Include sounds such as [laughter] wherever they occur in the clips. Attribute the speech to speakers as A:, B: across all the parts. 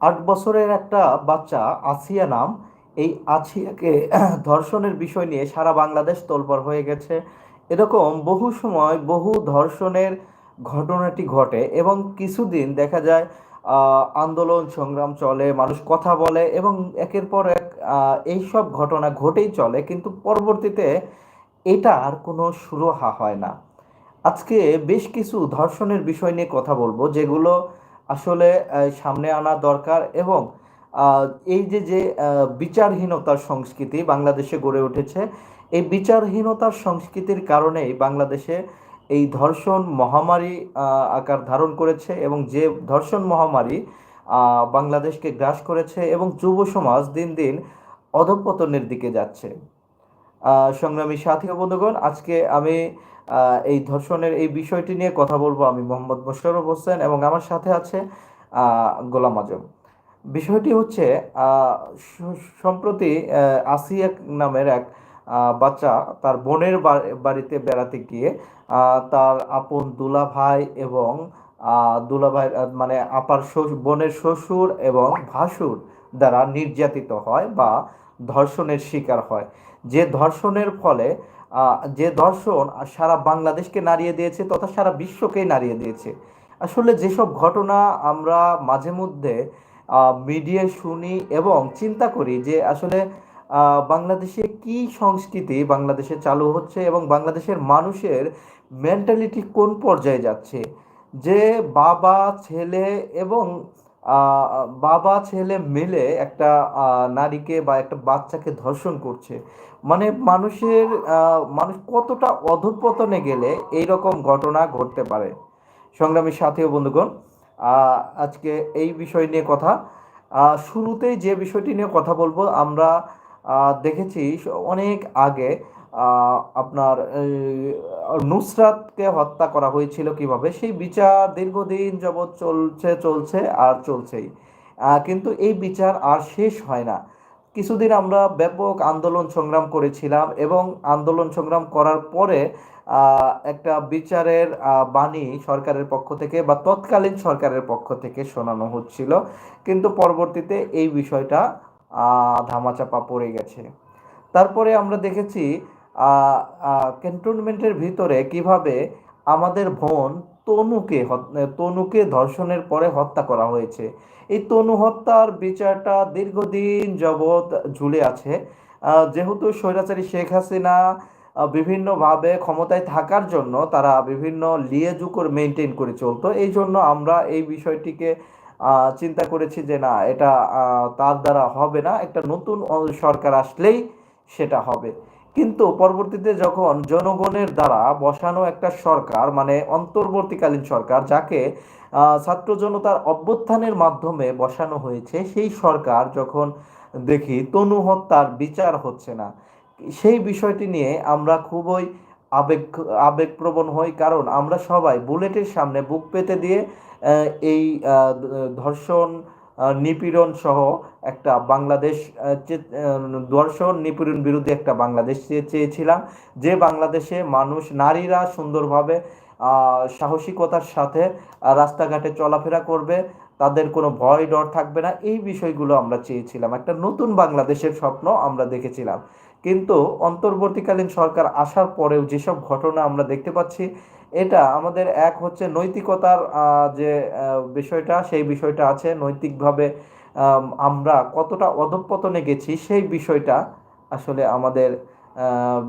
A: আট বছরের একটা বাচ্চা আসিয়া নাম। এই আসিয়াকে [clears throat] ধর্ষণের বিষয় নিয়ে সারা বাংলাদেশ তোলপাড় হয়ে গেছে। এরকম বহু সময় বহু ধর্ষণের ঘটনাটি ঘটে এবং কিছুদিন দেখা যায় আন্দোলন সংগ্রাম চলে মানুষ কথা বলে এবং একের পর এক আহ, এইসব ঘটনা ঘটেই চলে কিন্তু পরবর্তীতে এটা আর কোনো সুরাহা হয় না। আজকে বেশ কিছু ধর্ষণের বিষয় নিয়ে কথা বলব যেগুলো আসলে সামনে আনা দরকার এবং এই যে যে বিচারহীনতার সংস্কৃতি বাংলাদেশে গড়ে উঠেছে, এই বিচারহীনতার সংস্কৃতির কারণেই বাংলাদেশে এই ধর্ষণ মহামারী আকার ধারণ করেছে এবং যে ধর্ষণ মহামারী বাংলাদেশকে গ্রাস করেছে এবং যুব সমাজ দিন দিন অধঃপতনের দিকে যাচ্ছে। সংগ্রামী সাথী বন্ধুগণ আজকে আমি এই ধর্ষণের এই বিষয়টি নিয়ে কথা বলব আমি মোহাম্মদ মোশাররফ হোসেন এবং আমার সাথে আছে গোলাম আজম। বিষয়টি হচ্ছে সম্প্রতি আসিয়া নামের এক বাচ্চা তার বোনের বাড়িতে বেড়াতে গিয়ে তার আপন দুলাভাই এবং আহ, দুলাভাই আহ, মানে আপার বোনের শ্বশুর এবং ভাসুর দ্বারা নির্যাতিত হয় বা ধর্ষণের শিকার হয়। যে ধর্ষণের ফলে যে ধর্ষণ সারা বাংলাদেশকে নাড়িয়ে দিয়েছে তথা সারা বিশ্বকেই নাড়িয়ে দিয়েছে। আসলে যেসব ঘটনা আমরা মাঝে মধ্যে মিডিয়ায় শুনি এবং চিন্তা করি যে আসলে বাংলাদেশে কি সংস্কৃতি বাংলাদেশে চালু হচ্ছে এবং বাংলাদেশের মানুষের মেন্টালিটি কোন পর্যায়ে যাচ্ছে? যে বাবা, ছেলে এবং বাবা, ছেলে মিলে একটা নারীকে বা একটা বাচ্চাকে ধর্ষণ করছে। মানে মানুষের মানুষ কতটা অধঃপতনে গেলে এই রকম ঘটনা ঘটতে পারে? সংগ্রামী সাথী বন্ধুগণ আজকে এই বিষয় নিয়ে কথা শুরুতেই যে বিষয়টি নিয়ে কথা বলব, আমরা দেখেছি অনেক আগে আপনার নুসরাতকে হত্যা করা হয়েছিল কীভাবে? সেই বিচার দীর্ঘদিন যাবৎ চলছে চলছে আর চলছেই। কিন্তু এই বিচার আর শেষ হয় না। কিছুদিন আমরা ব্যাপক আন্দোলন সংগ্রাম করেছিলাম এবং আন্দোলন সংগ্রাম করার পরে একটা বিচারের বাণী সরকারের পক্ষ থেকে বা তৎকালীন সরকারের পক্ষ থেকে শোনানো হচ্ছিল। কিন্তু পরবর্তীতে এই বিষয়টা ধামাচাপা পড়ে গেছে। তারপরে আমরা দেখেছি ক্যান্টনমেন্টের ভিতরে কীভাবে আমাদের বোন তনুকে তনুকে ধর্ষণের পরে হত্যা করা হয়েছে। এই তনু হত্যার বিচারটা দীর্ঘদিন যাবৎ ঝুলে আছে। যেহেতু স্বৈরাচারী শেখ হাসিনা বিভিন্নভাবে ক্ষমতায় থাকার জন্য তারা বিভিন্ন লিয়েজুকর মেনটেন করে চলতো। এই জন্য আমরা এই বিষয়টিকে চিন্তা করেছি যে না, এটা তার দ্বারা হবে না। একটা নতুন সরকার আসলেই সেটা হবে। কিন্তু পরবর্তীতে যখন জনগণের দ্বারা বসানো একটা সরকার মানে অন্তর্বর্তীকালীন সরকার, যাকে ছাত্র জনতার অভ্যুত্থানের মাধ্যমে বসানো হয়েছে, সেই সরকার যখন দেখি তনু হত্যার বিচার হচ্ছে না, সেই বিষয়টি নিয়ে আমরা খুবই আবেগ, আবেগপ্রবণ হই। কারণ আমরা সবাই বুলেটের সামনে বুক পেতে দিয়ে এই ধর্ষণ নিপীড়ন সহ একটা বাংলাদেশ আহ, নিপীড়ন বিরোধী একটা বাংলাদেশ চেয়েছিলাম। যে বাংলাদেশে মানুষ নারীরা সুন্দরভাবে সাহসিকতার সাথে রাস্তাঘাটে চলাফেরা করবে তাদের কোনো ভয় ডর থাকবে না এই বিষয়গুলো আমরা চেয়েছিলাম। একটা নতুন বাংলাদেশের স্বপ্ন আমরা দেখেছিলাম। কিন্তু অন্তর্বর্তীকালীন সরকার আসার পরেও যেসব ঘটনা আমরা দেখতে পাচ্ছি এটা আমাদের এক হচ্ছে নৈতিকতার যে বিষয়টা, সেই বিষয়টা আছে। নৈতিকভাবে আমরা কতটা অধঃপতনে গেছি, সেই বিষয়টা আসলে আমাদের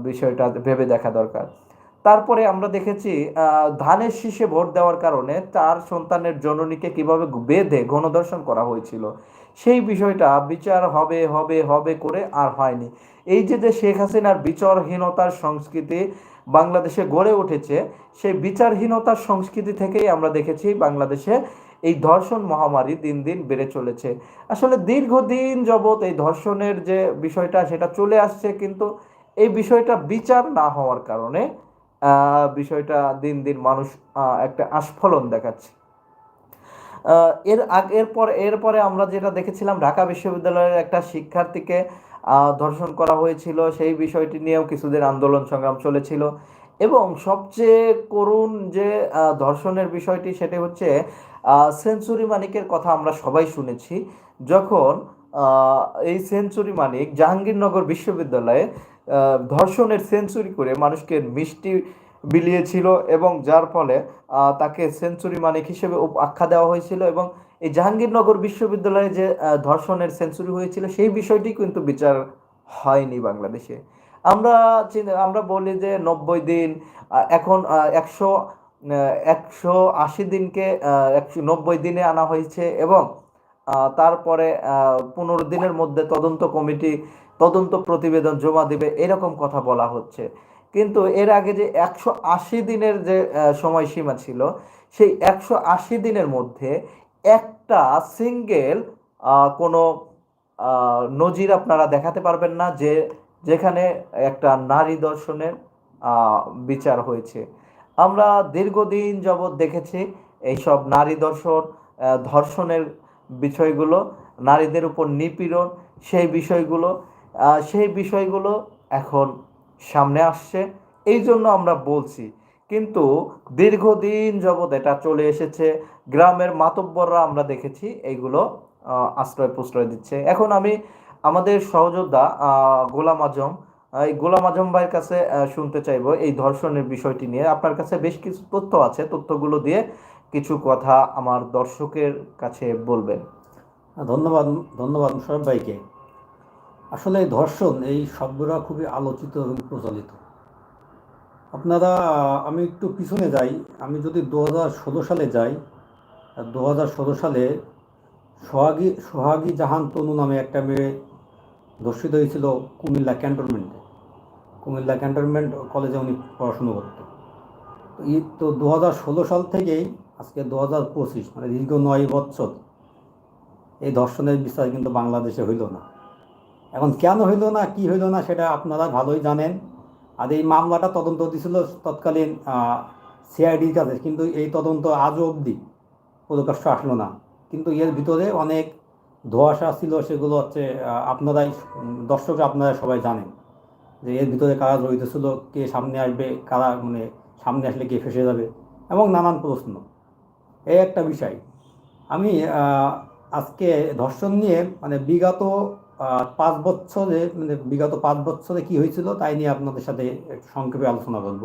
A: বিষয়টা ভেবে দেখা দরকার। তারপরে আমরা দেখেছি ধানের শীষে ভোট দেওয়ার কারণে তার সন্তানের জননীকে কীভাবে বেঁধে গণধর্ষণ করা হয়েছিল, সেই বিষয়টা বিচার হবে হবে হবে করে আর হয়নি। এই যে যে শেখ হাসিনার বিচারহীনতার সংস্কৃতি বাংলাদেশে গড়ে উঠেছে, সেই বিচারহীনতার সংস্কৃতি থেকেই আমরা দেখেছি বাংলাদেশে এই ধর্ষণ মহামারী দিন দিন বেড়ে চলেছে। আসলে দীর্ঘদিন যাবৎ এই ধর্ষণের যে বিষয়টা, সেটা চলে আসছে কিন্তু এই বিষয়টা বিচার না হওয়ার কারণে বিষয়টা দিন দিন মানুষ একটা আস্ফলন দেখাচ্ছে। এর আগ- এরপর, এরপরে আমরা যেটা দেখেছিলাম, ঢাকা বিশ্ববিদ্যালয়ের একটা শিক্ষার্থীকে ধর্ষণ করা হয়েছিল। সেই বিষয়টি নিয়েও কিছুদিন আন্দোলন সংগ্রাম চলেছিল। এবং সবচেয়ে করুণ যে ধর্ষণের বিষয়টি সেটি হচ্ছে সেঞ্চুরি মানিকের কথা আমরা সবাই শুনেছি। যখন এই সেঞ্চুরি মানিক জাহাঙ্গীরনগর বিশ্ববিদ্যালয়ে ধর্ষণের সেঞ্চুরি করে মানুষকে মিষ্টি বিলিয়েছিল এবং যার ফলে তাকে সেঞ্চুরি মানিক হিসেবে আখ্যা দেওয়া হয়েছিল এবং এই জাহাঙ্গীরনগর বিশ্ববিদ্যালয়ে যে ধর্ষণের সেঞ্চুরি হয়েছিল, সেই বিষয়টি কিন্তু বিচার হয়নি বাংলাদেশে। আমরা আমরা বলি যে নব্বই দিন এখন একশো একশো আশি দিনকে একশো নব্বই দিনে আনা হয়েছে এবং তারপরে পনেরো দিনের মধ্যে তদন্ত কমিটি তদন্ত প্রতিবেদন জমা দিবে, এরকম কথা বলা হচ্ছে। কিন্তু এর আগে যে একশো আশি দিনের যে সময়সীমা ছিল, সেই একশো আশি দিনের মধ্যে একটা সিঙ্গেল কোনো নজির আপনারা দেখাতে পারবেন না যে যেখানে একটা নারী দর্শনের বিচার হয়েছে। আমরা দীর্ঘদিন যাবৎ দেখেছি এইসব নারী দর্শন ধর্ষণের বিষয়গুলো, নারীদের উপর নিপীড়ন, সেই বিষয়গুলো সেই বিষয়গুলো এখন সামনে আসছে। এই জন্য আমরা বলছি কিন্তু দীর্ঘদিন যাবৎ এটা চলে এসেছে। গ্রামের মাতব্বররা আমরা দেখেছি, এইগুলো আশ্রয় প্রশ্রয় দিচ্ছে। এখন আমি আমাদের সহযোদ্ধা গোলাম আজম এই গোলাম আজম ভাইয়ের কাছে শুনতে চাইব এই ধর্ষণের বিষয়টি নিয়ে। আপনার কাছে বেশ কিছু তথ্য আছে, তথ্যগুলো দিয়ে কিছু কথা আমার দর্শকের কাছে বলবেন।
B: ধন্যবাদ ধন্যবাদ মুশারফ ভাইকে। আসলে ধর্ষণ এই শব্দটা খুবই আলোচিত এবং প্রচলিত। আপনারা, আমি একটু পিছনে যাই। আমি যদি দু হাজার ষোলো সালে যাই দু হাজার ষোলো সালে সোহাগী সোহাগী জাহান তনু নামে একটা মেয়ে ধর্ষিত হয়েছিল কুমিল্লা ক্যান্টনমেন্টে। কুমিল্লা ক্যান্টনমেন্ট কলেজে উনি পড়াশুনো করতো তো এই তো দু হাজার ষোলো সাল থেকেই, আজকে দু হাজার পঁচিশ মানে দীর্ঘ নয় বছর এই ধর্ষণের বিচার কিন্তু বাংলাদেশে হইল না। এখন কেন হইল না, কি হইল না, সেটা আপনারা ভালোই জানেন। আর এই মামলাটা তদন্ত দিছিল তৎকালীন সিআইডির কাছে কিন্তু এই তদন্ত আজও অবধি প্রকাশ্য আসলো না। কিন্তু এর ভিতরে অনেক ধোঁয়াশা ছিল, সেগুলো হচ্ছে আপনারাই, দর্শক আপনারা সবাই জানেন। যে এর ভিতরে কারা জড়িত ছিল, কে সামনে আসবে, কারা মানে সামনে আসলে কে ফেসে যাবে এবং নানান প্রশ্ন। এই একটা বিষয়। আমি আজকে ধর্ষণ নিয়ে মানে বিগত পাঁচ বছরে মানে বিগত পাঁচ বছরে কি হয়েছিল তাই নিয়ে আপনাদের সাথে সংক্ষেপে আলোচনা করব।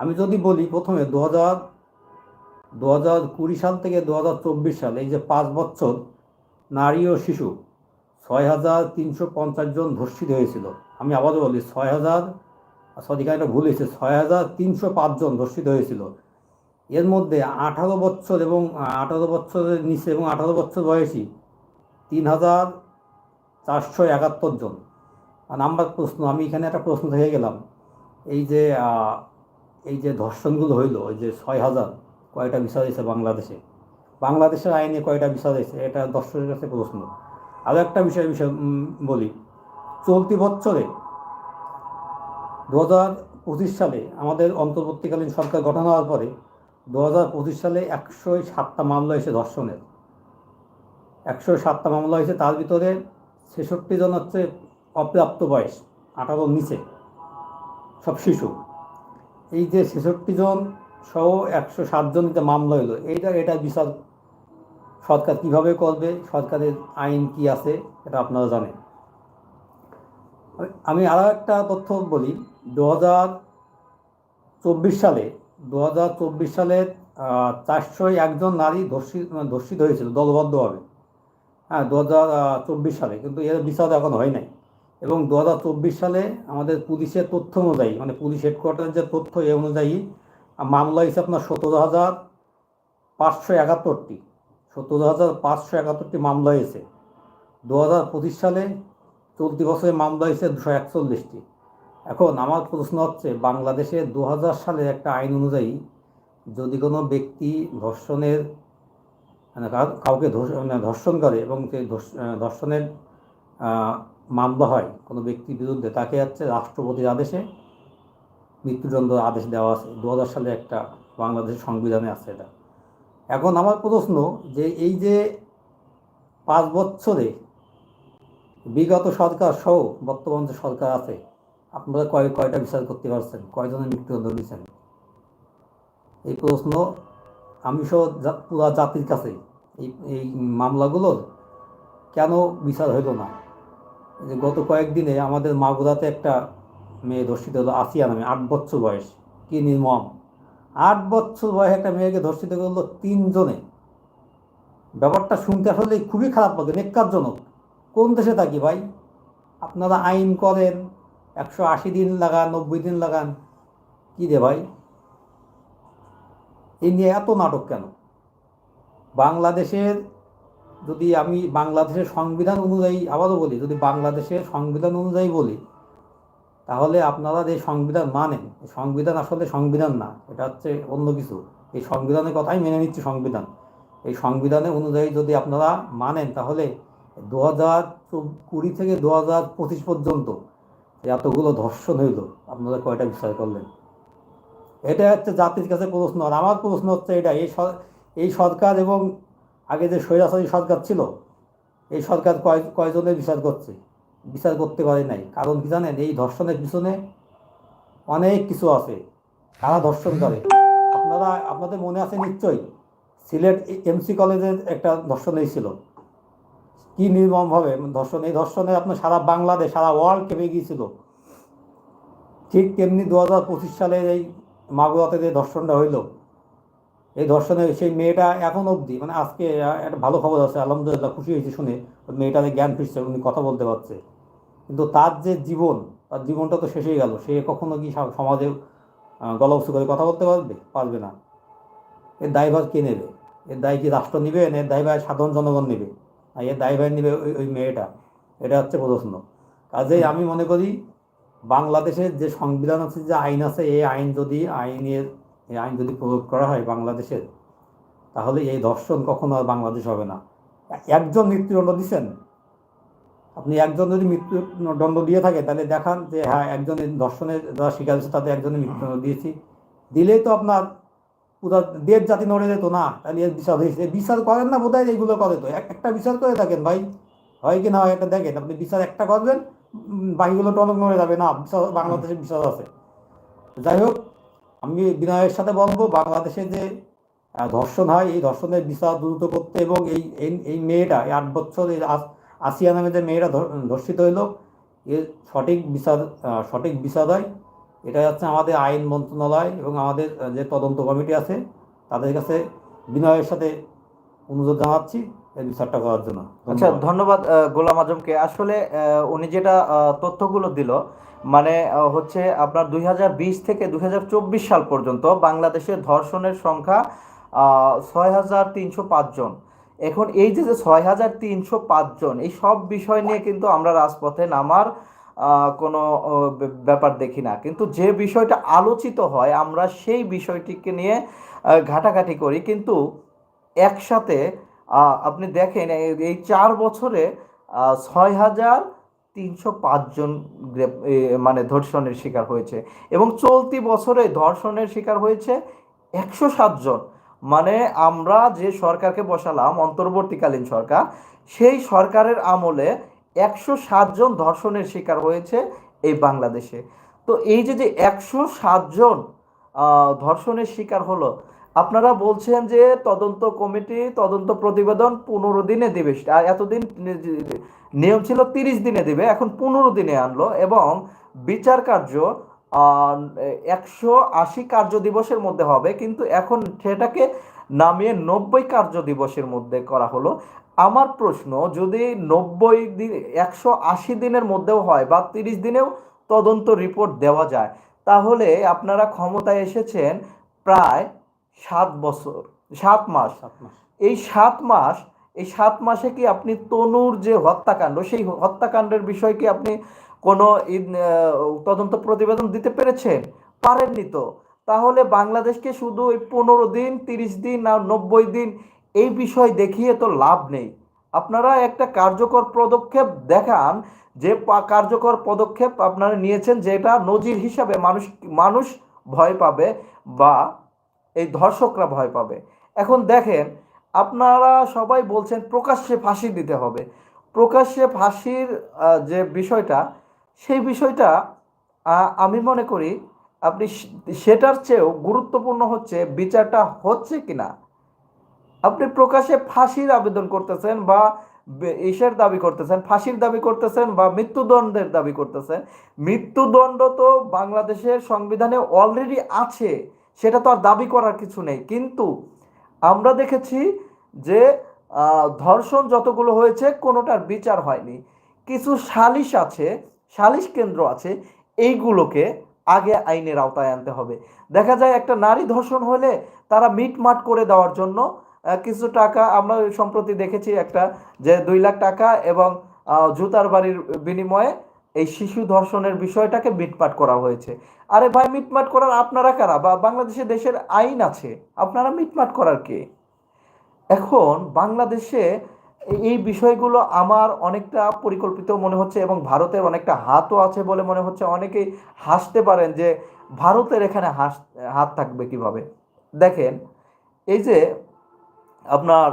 B: আমি যদি বলি প্রথমে দু হাজার দু হাজার কুড়ি সাল থেকে দু হাজার চব্বিশ সাল, এই যে পাঁচ বছর নারী ও শিশু, ছয় হাজার তিনশো পঞ্চাশ জন ধর্ষিত হয়েছিল। আমি আবারও বলি, ছয় হাজার সরি এটা ভুল হয়েছে, ছয় হাজার তিনশো পাঁচজন ধর্ষিত হয়েছিল। এর মধ্যে আঠারো বছর এবং, আঠারো বছরের নিচে এবং আঠারো বছর বয়সী তিন হাজার চারশো একাত্তর জন। নাম্বার প্রশ্ন, আমি এখানে একটা প্রশ্ন থেকে গেলাম। এই যে এই যে ধর্ষণগুলো হইল ওই যে ছয় হাজার কয়টা বিচার হয়েছে বাংলাদেশে? বাংলাদেশের আইনে কয়টা বিচার হয়েছে? এটা দর্শকের কাছে প্রশ্ন। আরও একটা বিষয় বিষয় বলি। চলতি বছরে দু হাজার পঁচিশ সালে আমাদের অন্তর্বর্তীকালীন সরকার গঠন হওয়ার পরে দু হাজার পঁচিশ সালে একশো সাতটা মামলা হয়েছে ধর্ষণের। একশো সাতটা মামলা হয়েছে, তার ভিতরে ছেষট্টি জন হচ্ছে অপ্রাপ্ত বয়স, আঠারোর নিচে, সব শিশু। এই যে ছেষট্টি জন সহ একশো সাতজন যে মামলা হলো এইটা, এটা বিচার সরকার কীভাবে করবে, সরকারের আইন কি আছে, এটা আপনারা জানেন। আমি- আরও একটা তথ্য বলি, দু চব্বিশ সালে, দু হাজার চব্বিশ সালে চারশো একজন নারী ধর্ষিত ধর্ষিত হয়েছিল দলবদ্ধভাবে। হ্যাঁ দু হাজার চব্বিশ সালে, কিন্তু এর বিচার এখন হয় নাই। এবং দু হাজার চব্বিশ সালে আমাদের পুলিশের তথ্য অনুযায়ী মানে পুলিশ হেডকোয়ার্টারের যে তথ্য এ অনুযায়ী মামলা হয়েছে আপনার সতেরো হাজার পাঁচশো একাত্তরটি। সতেরো হাজার পাঁচশো একাত্তরটি মামলা হয়েছে। দু হাজার পঁচিশ সালে চলতি বছরে মামলা হয়েছে দুশো একচল্লিশটি। এখন আমার প্রশ্ন হচ্ছে, বাংলাদেশে দু হাজার সালের একটা আইন অনুযায়ী যদি কোনো ব্যক্তি ধর্ষণের কাউকে ধর্ষ- মানে ধর্ষণ করে এবং ধর্ষণের মামলা হয়, কোনো ব্যক্তির বিরুদ্ধে, তাকে হচ্ছে রাষ্ট্রপতির আদেশে মৃত্যুদণ্ড আদেশ দেওয়া আছে। দু হাজার সালে একটা বাংলাদেশের সংবিধানে আছে এটা। এখন আমার প্রশ্ন যে এই যে পাঁচ বছরে বিগত সরকার সহ বর্তমান যে সরকার আছে, আপনারা কয়, কয়টা বিচার করতে পারছেন? কয়জনের মৃত্যুদণ্ড দিয়েছেন এই প্রশ্ন আমি সহ পুরা জাতির কাছে এই এই মামলাগুলোর কেন বিচার হইল না? যে গত কয়েকদিনে আমাদের মাগুরাতে একটা মেয়ে ধর্ষিত হলো, আসিয়া নামে, আট বছর বয়স। কি নির্মম। আট বছর বয়সে একটা মেয়েকে ধর্ষিত করল তিনজনে। ব্যাপারটা শুনতে আসলে খুবই খারাপ লাগে, নেককারজনক। কোন দেশে থাকি ভাই? আপনারা আইন করেন, একশো আশি দিন লাগান, নব্বই দিন লাগান। কী রে ভাই? এই নিয়ে এত নাটক কেন? বাংলাদেশের যদি আমি বাংলাদেশের সংবিধান অনুযায়ী আবারও বলি, যদি বাংলাদেশের সংবিধান অনুযায়ী বলি, তাহলে আপনারা যে সংবিধান মানেন সংবিধান আসলে সংবিধান না, এটা হচ্ছে অন্য কিছু। এই সংবিধানের কথাই মেনে নিচ্ছে সংবিধান। এই সংবিধানের অনুযায়ী যদি আপনারা মানেন, তাহলে দু হাজার কুড়ি থেকে দু হাজার পঁচিশ পর্যন্ত এতগুলো ধর্ষণ হইল, আপনারা কয়টা বিচার করলেন? এটা হচ্ছে জাতির কাছে প্রশ্ন। আর আমার প্রশ্ন হচ্ছে এটা, এই এই সরকার এবং আগে যে স্বৈরাচারী সরকার ছিল, এই সরকার কয় কয়জনের বিচার করছে? বিচার করতে পারে নাই। কারণ কি জানেন, এই ধর্ষণের পিছনে অনেক কিছু আছে। কারা ধর্ষণ করে? আপনারা, আপনাদের মনে আছে নিশ্চয়ই, সিলেট এমসি কলেজের একটা ধর্ষণ হয়েছিল কি নির্মমভাবে ধর্ষণ, এই ধর্ষণে আপনার সারা বাংলাদেশ, সারা ওয়ার্ল্ড কেঁপে গিয়েছিল। ঠিক তেমনি দু হাজার পঁচিশ সালের এই মাগুরাতে যে ধর্ষণটা হইল, এই ধর্ষণে সেই মেয়েটা এখন অবধি মানে আজকে একটা ভালো খবর আছে, আলহামদুলিল্লাহ খুশি হয়েছে শুনে মেয়েটাতে জ্ঞান ফিরছে, উনি কথা বলতে পারছে। কিন্তু তার যে জীবন, তার জীবনটা তো শেষেই গেল, সে কখনো কি সমাজে গলা উঁচু করে কথা বলতে পারবে? পারবে না। এর দায়ভার কে নেবে? এর দায় কি রাষ্ট্র নেবে, না এর দায়ভার সাধারণ জনগণ নেবে? আর এর দায়ভার নেবে ওই ওই মেয়েটা। এটা হচ্ছে প্রশ্ন। কাজেই আমি মনে করি বাংলাদেশের যে সংবিধান আছে, যে আইন আছে, এই আইন যদি আইনের, এই আইন যদি প্রয়োগ করা হয় বাংলাদেশের, তাহলে এই ধর্ষণ কখনো আর বাংলাদেশ হবে না। একজন মৃত্যুদণ্ড দিচ্ছেন আপনি একজন যদি মৃত্যুদণ্ড দিয়ে থাকে, তাহলে দেখান যে হ্যাঁ একজন ধর্ষণের যারা শিকার হচ্ছে তাদের একজনের মৃত্যুদণ্ড দিয়েছি। দিলেই তো আপনার পুরো দেশ জাতি নড়ে যেত না। তাহলে এর বিচার হয়েছে। বিচার করেন না বোধহয়, এইগুলো করে তো। এক- একটা বিচার করে থাকেন ভাই। হয় কি না হয়, এটা দেখেন। আপনি বিচার একটা করবেন বাকিগুলো টনক নড়ে যাবে না বাংলাদেশের বিচার আছে। যাই হোক, আমি বিনয়ের সাথে বলব, বাংলাদেশে যে ধর্ষণ হয়, এই ধর্ষণের বিচার দ্রুত করতে এবং এই, এই- মেয়েটা, এই আট বছর, এই আস- আসিয়া নামে যে মেয়েটা ধর্ষিত হইল, এর সঠিক বিচার সঠিক বিচার হয়। এটা হচ্ছে আমাদের আইন মন্ত্রণালয় এবং আমাদের যে তদন্ত কমিটি আছে, তাদের কাছে বিনয়ের সাথে অনুরোধ জানাচ্ছি। করার জন্য।
A: আচ্ছা
B: ধন্যবাদ।
A: গোলাম আজমকে। আসলে উনি যেটা তথ্যগুলো দিল মানে হচ্ছে আপনার দুই হাজার বিশ থেকে দু হাজার চব্বিশ সাল পর্যন্ত বাংলাদেশের ধর্ষণের সংখ্যা ছয় হাজার তিনশো জন। এখন এই যে ছয় হাজার তিনশো জন এই সব বিষয় নিয়ে কিন্তু আমরা রাজপথে নামার কোনো ব্যাপার দেখি না। কিন্তু যে বিষয়টা আলোচিত হয় আমরা সেই বিষয়টিকে নিয়ে ঘাটাঘাটি করি। কিন্তু একসাথে আপনি দেখেন, এই- চার বছরে ছয় হাজার তিনশো পাঁচজন মানে ধর্ষণের শিকার হয়েছে এবং চলতি বছরে ধর্ষণের শিকার হয়েছে একশো সাতজন মানে আমরা যে সরকারকে বসালাম, অন্তর্বর্তীকালীন সরকার, সেই সরকারের আমলে একশো সাতজন ধর্ষণের শিকার হয়েছে এই বাংলাদেশে। তো এই যে যে একশো সাতজন ধর্ষণের শিকার হলো আপনারা বলছেন যে তদন্ত কমিটি, তদন্ত প্রতিবেদন পনেরো দিনে দেবে। এতদিন নিয়ম ছিল তিরিশ দিনে দেবে, এখন পনেরো দিনে আনলো এবং বিচার কার্য একশো আশি কার্য দিবসের মধ্যে হবে, কিন্তু এখন সেটাকে নামিয়ে নব্বই কার্য দিবসের মধ্যে করা হলো। আমার প্রশ্ন, যদি নব্বই দিন একশো আশি দিনের মধ্যেও হয় বা তিরিশ দিনেও তদন্ত রিপোর্ট দেওয়া যায়, তাহলে আপনারা ক্ষমতায় এসেছেন প্রায় সাত বছর সাত মাস। এই সাত মাস এই সাত মাসে কি আপনি তনুর যে হত্যাকাণ্ড সেই হত্যাকাণ্ডের বিষয়ে কি আপনি কোনো তদন্ত প্রতিবেদন দিতে পেরেছেন? পারেননি তো। তাহলে বাংলাদেশকে শুধু ওই পনেরো দিন তিরিশ দিন আর নব্বই দিন এই বিষয় দেখিয়ে তো লাভ নেই। আপনারা একটা কার্যকর পদক্ষেপ দেখান যে কার্যকর পদক্ষেপ আপনারা নিয়েছেন যেটা নজির হিসাবে মানুষ মানুষ ভয় পাবে বা এই ধর্ষকরা ভয় পাবে। এখন দেখেন, আপনারা সবাই বলছেন প্রকাশ্যে ফাঁসি দিতে হবে। প্রকাশ্যে ফাঁসির যে বিষয়টা, সেই বিষয়টা আমি মনে করি আপনি সেটার চেয়েও গুরুত্বপূর্ণ হচ্ছে বিচারটা হচ্ছে কি না আপনি প্রকাশ্যে ফাঁসির আবেদন করতেছেন বা ইসের দাবি করতেছেন, ফাঁসির দাবি করতেছেন বা মৃত্যুদণ্ডের দাবি করতেছেন। মৃত্যুদণ্ড তো বাংলাদেশের সংবিধানে অলরেডি আছে। সেটা তো আর দাবি করার কিছু নেই। কিন্তু আমরা দেখেছি যে ধর্ষণ যতগুলো হয়েছে, কোনোটার বিচার হয়নি। কিছু সালিশ আছে, সালিশ কেন্দ্র আছে, এইগুলোকে আগে আইনের আওতায় আনতে হবে। দেখা যায় একটা নারী ধর্ষণ হলে তারা মিটমাট করে দেওয়ার জন্য কিছু টাকা, আমরা সম্প্রতি দেখেছি একটা যে দুই লাখ টাকা এবং জুতার বাড়ির বিনিময়ে এই শিশু ধর্ষণের বিষয়টাকে মিটমাট করা হয়েছে। আরে ভাই, মিটমাট করার আপনারা কারা? বা বাংলাদেশে দেশের আইন আছে, আপনারা মিটমাট করার কে? এখন বাংলাদেশে এই- বিষয়গুলো আমার অনেকটা পরিকল্পিত মনে হচ্ছে এবং ভারতের অনেকটা হাতও আছে বলে মনে হচ্ছে। অনেকেই হাসতে পারেন যে ভারতের এখানে হাস, হাত থাকবে কীভাবে? দেখেন, এই যে আপনার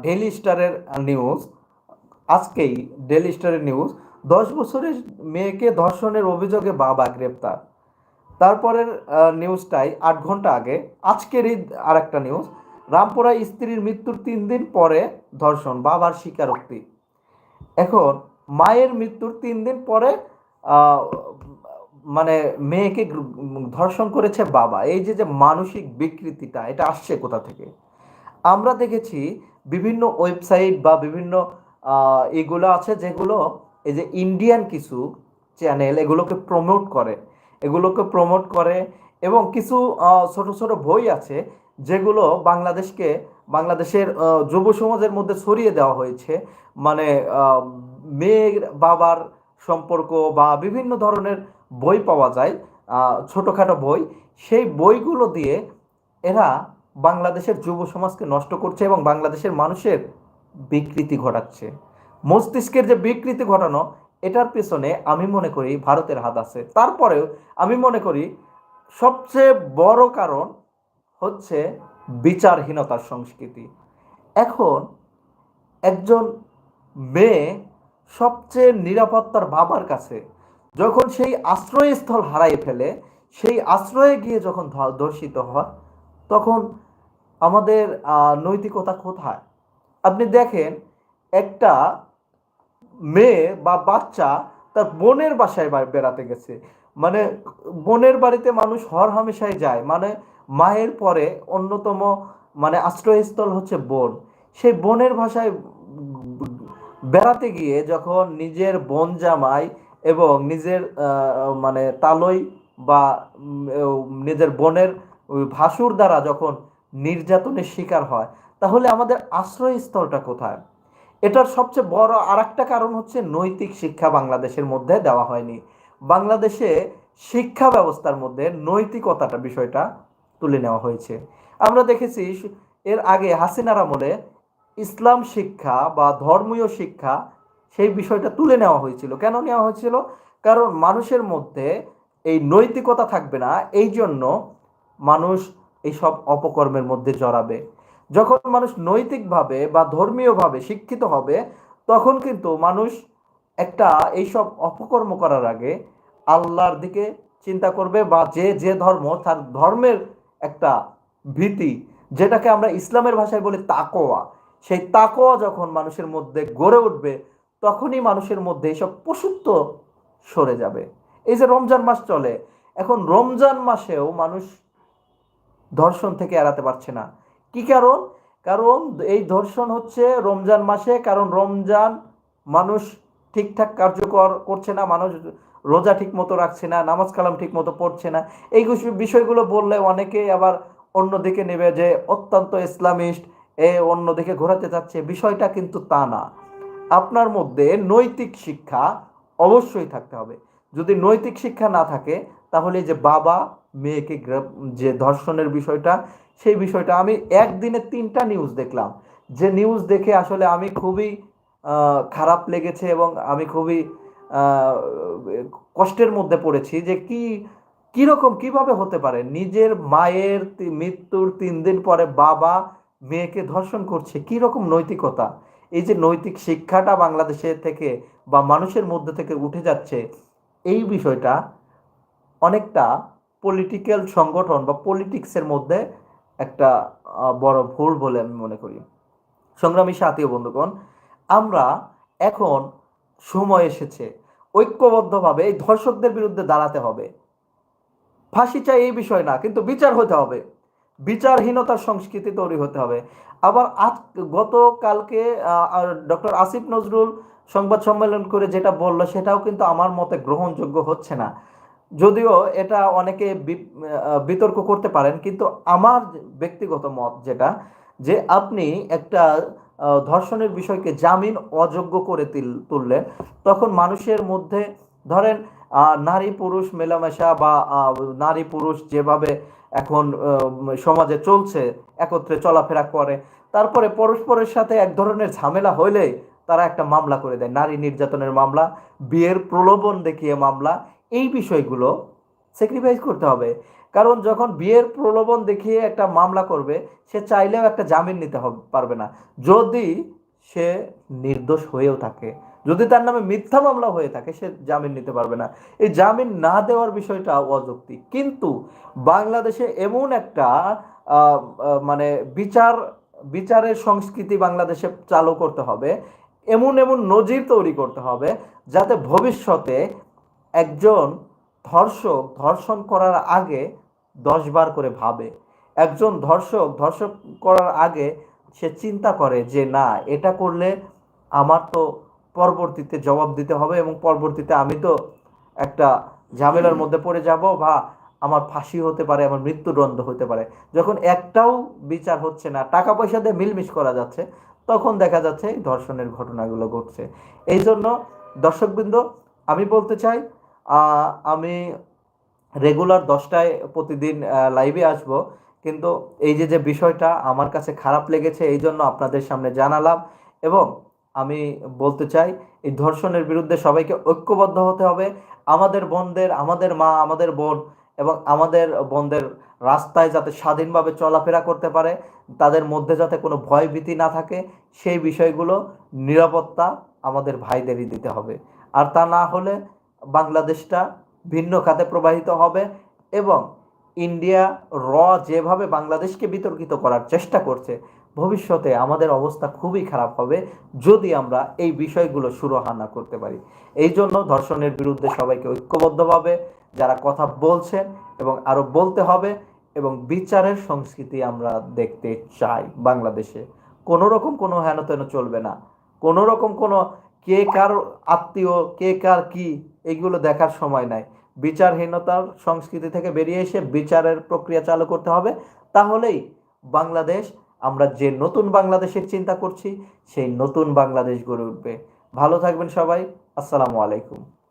A: ডেইলি স্টারের নিউজ আজকেই ডেলি স্টারের নিউজ দশ বছরের মেয়েকে ধর্ষণের অভিযোগে বাবা গ্রেপ্তার। তারপরের নিউজটাই আট ঘণ্টা আগে। আজকেরই আর একটা নিউজ রামপুরায় স্ত্রীর মৃত্যুর তিন দিন পরে ধর্ষণ, বাবার স্বীকারোক্তি। এখন মায়ের মৃত্যুর তিন দিন পরে মানে মেয়েকে ধর্ষণ করেছে বাবা। এই যে যে মানসিক বিকৃতিটা, এটা আসছে কোথা থেকে? আমরা দেখেছি বিভিন্ন ওয়েবসাইট বা বিভিন্ন এগুলো আছে যেগুলো এই যে ইন্ডিয়ান কিছু চ্যানেল এগুলোকে প্রমোট করে, এগুলোকে প্রমোট করে এবং কিছু ছোট ছোট বই আছে যেগুলো বাংলাদেশকে, বাংলাদেশের যুব সমাজের মধ্যে ছড়িয়ে দেওয়া হয়েছে। মানে মেয়ের বাবার সম্পর্ক বা বিভিন্ন ধরনের বই পাওয়া যায় ছোটোখাটো বই। সেই বইগুলো দিয়ে এরা বাংলাদেশের যুব সমাজকে নষ্ট করছে এবং বাংলাদেশের মানুষের বিকৃতি ঘটাচ্ছে। মস্তিষ্কের যে বিকৃতি ঘটানো, এটার পেছনে আমি মনে করি ভারতের হাত আছে। তারপরেও আমি মনে করি সবচেয়ে বড় কারণ হচ্ছে বিচারহীনতার সংস্কৃতি। এখন একজন মেয়ে সবচেয়ে নিরাপত্তার বাবার কাছে যখন সেই আশ্রয়স্থল হারাই ফেলে, সেই আশ্রয়ে গিয়ে যখন ধর্ষিত হয়, তখন আমাদের নৈতিকতা কোথায়? আপনি দেখেন একটা মেয়ে বা বাচ্চা তার বোনের বাসায় বেড়াতে গেছে। মানে বোনের বাড়িতে মানুষ হর হামেশায় যায়। মানে মায়ের পরে অন্যতম মানে আশ্রয়স্থল হচ্ছে বোন। সেই বোনের ভাষায় বেড়াতে গিয়ে যখন নিজের বোন জামাই এবং নিজের মানে তালই বা নিজের বোনের ভাসুর দ্বারা যখন নির্যাতনের শিকার হয়, তাহলে আমাদের আশ্রয়স্থলটা কোথায়? এটার সবচেয়ে বড় আরেকটা কারণ হচ্ছে নৈতিক শিক্ষা বাংলাদেশের মধ্যে দেওয়া হয়নি। বাংলাদেশে শিক্ষা ব্যবস্থার মধ্যে নৈতিকতাটা বিষয়টা তুলে নেওয়া হয়েছে। আমরা দেখেছি এর আগে হাসিনার আমলে ইসলাম শিক্ষা বা ধর্মীয় শিক্ষা সেই বিষয়টা তুলে নেওয়া হয়েছিল। কেন নেওয়া হয়েছিল? কারণ মানুষের মধ্যে এই নৈতিকতা থাকবে না এই জন্য মানুষ এইসব অপকর্মের মধ্যে জড়াবে। যখন মানুষ নৈতিকভাবে বা ধর্মীয়ভাবে শিক্ষিত হবে, তখন কিন্তু মানুষ একটা এইসব অপকর্ম করার আগে আল্লাহর দিকে চিন্তা করবে বা যে যে ধর্ম তার ধর্মের একটা ভীতি, যেটাকে আমরা ইসলামের ভাষায় বলি তাকোয়া সেই তাকোয়া যখন মানুষের মধ্যে গড়ে উঠবে, তখনই মানুষের মধ্যে এইসব পশুত্ব সরে যাবে। এই যে রমজান মাস চলে, এখন রমজান মাসেও মানুষ ধর্ষণ থেকে এড়াতে পারছে না। কি কারণ? কারণ এই ধর্ষণ হচ্ছে রমজান মাসে, কারণ রমজান মানুষ ঠিকঠাক কার্যকর করছে না, মানুষ রোজা ঠিক মতো রাখছে না, নামাজ কালাম ঠিক মতো পড়ছে না। এই বিষয়গুলো বললে অনেকেই আবার অন্যদিকে নেবে যে অত্যন্ত ইসলামিস্ট, এ অন্যদিকে ঘোরাতে যাচ্ছে বিষয়টা কিন্তু তা না। আপনার মধ্যে নৈতিক শিক্ষা অবশ্যই থাকতে হবে। যদি নৈতিক শিক্ষা না থাকে, তাহলে যে বাবা মেয়েকে যে ধর্ষণের বিষয়টা, সেই বিষয়টা আমি একদিনে তিনটা নিউজ দেখলাম। যে নিউজ দেখে আসলে আমি খুবই খারাপ লেগেছে এবং আমি খুবই কষ্টের মধ্যে পড়েছি যে কি, কীরকম, কীভাবে হতে পারে? নিজের মায়ের মৃত্যুর তিন দিন পরে বাবা মেয়েকে ধর্ষণ করছে কি রকম নৈতিকতা? এই যে নৈতিক শিক্ষাটা বাংলাদেশের থেকে বা মানুষের মধ্যে থেকে উঠে যাচ্ছে, এই বিষয়টা অনেকটা পলিটিক্যাল সংগঠন বা পলিটিক্সের মধ্যে একটা বড় ভুল বলে আমি মনে করি। সংগ্রামী সাথী বন্ধুগণ, আমরা এখন সময় এসেছে ঐক্যবদ্ধভাবে এই ধর্ষকদের বিরুদ্ধে দাঁড়াতে হবে। ফাঁসি চাই এই বিষয় না, কিন্তু বিচার হতে হবে। বিচারহীনতার সংস্কৃতি তৈরি হতে হবে। আবার আজ গতকালকে ডক্টর আসিফ নজরুল সংবাদ সম্মেলন করে যেটা বলল, সেটাও কিন্তু আমার মতে গ্রহণযোগ্য হচ্ছে না। যদিও এটা অনেকে বিতর্ক করতে পারেন, কিন্তু আমার ব্যক্তিগত মত যেটা, যে আপনি একটা ধর্ষণের বিষয়কে জামিন অযোগ্য করে তুল- তুললেন, তখন মানুষের মধ্যে, ধরেন নারী পুরুষ মেলামেশা বা নারী পুরুষ যেভাবে এখন সমাজে চলছে, একত্রে চলাফেরা করে, তারপরে পরস্পরের সাথে এক ধরনের ঝামেলা হইলেই তারা একটা মামলা করে দেয়, নারী নির্যাতনের মামলা, বিয়ের প্রলোভন দেখিয়ে মামলা এই বিষয়গুলো স্যাক্রিফাইস করতে হবে। কারণ যখন বিয়ের প্রলোভন দেখিয়ে একটা মামলা করবে, সে চাইলেও একটা জামিন নিতে পারবে না। যদি সে নির্দোষ হয়েও থাকে, যদি তার নামে মিথ্যা মামলা হয়ে থাকে, সে জামিন নিতে পারবে না। এই জামিন না দেওয়ার বিষয়টা অযৌক্তিক। কিন্তু বাংলাদেশে এমন একটা মানে বিচার, বিচারের সংস্কৃতি বাংলাদেশে চালু করতে হবে। এমন এমন নজির তৈরি করতে হবে, যাতে ভবিষ্যতে একজন ধর্ষক ধর্ষণ করার আগে দশবার করে ভাবে। একজন ধর্ষক ধর্ষক করার আগে সে চিন্তা করে যে, না, এটা করলে আমার তো পরবর্তীতে জবাব দিতে হবে এবং পরবর্তীতে আমি তো একটা ঝামেলার মধ্যে পড়ে যাব বা আমার ফাঁসি হতে পারে, আমার মৃত্যুদণ্ড হতে পারে। যখন একটাও বিচার হচ্ছে না টাকা পয়সা দিয়ে মিলমিশ করা যাচ্ছে, তখন দেখা যাচ্ছে ধর্ষণের ঘটনাগুলো ঘটছে। এই জন্য দর্শকবৃন্দ, আমি বলতে চাই আমি রেগুলার দশটায় প্রতিদিন লাইভে আসব। কিন্তু এই যে যে বিষয়টা আমার কাছে খারাপ লেগেছে, এই জন্য আপনাদের সামনে জানালাম এবং আমি বলতে চাই, এই ধর্ষণের বিরুদ্ধে সবাইকে ঐক্যবদ্ধ হতে হবে। আমাদের বোনদের, আমাদের মা, আমাদের বোন এবং আমাদের বোনদের রাস্তায় যাতে স্বাধীনভাবে চলাফেরা করতে পারে, তাদের মধ্যে যাতে কোনো ভয় ভীতি না থাকে, সেই বিষয়গুলো নিরাপত্তা আমাদের ভাইদেরই দিতে হবে। আর তা না হলে বাংলাদেশটা ভিন্ন খাতে প্রবাহিত হবে এবং ইন্ডিয়া র যেভাবে বাংলাদেশকে বিতর্কিত করার চেষ্টা করছে, ভবিষ্যতে আমাদের অবস্থা খুবই খারাপ হবে যদি আমরা এই বিষয়গুলো সুরাহা না করতে পারি। এই জন্য ধর্ষণের বিরুদ্ধে সবাইকে ঐক্যবদ্ধভাবে যারা কথা বলছেন এবং আরও বলতে হবে এবং বিচারের সংস্কৃতি আমরা দেখতে চাই বাংলাদেশে। কোনো রকম কোনো হেনতেন চলবে না। কোনো রকম কোনো কে কার আত্মীয়, কে কার কি এইগুলো দেখার সময় নাই। বিচারহীনতার সংস্কৃতি থেকে বেরিয়ে এসে বিচারের প্রক্রিয়া চালু করতে হবে। তাহলেই বাংলাদেশ, আমরা যে নতুন বাংলাদেশের চিন্তা করছি, সেই নতুন বাংলাদেশ গড়ে উঠবে। ভালো থাকবেন সবাই। আসসালামু আলাইকুম।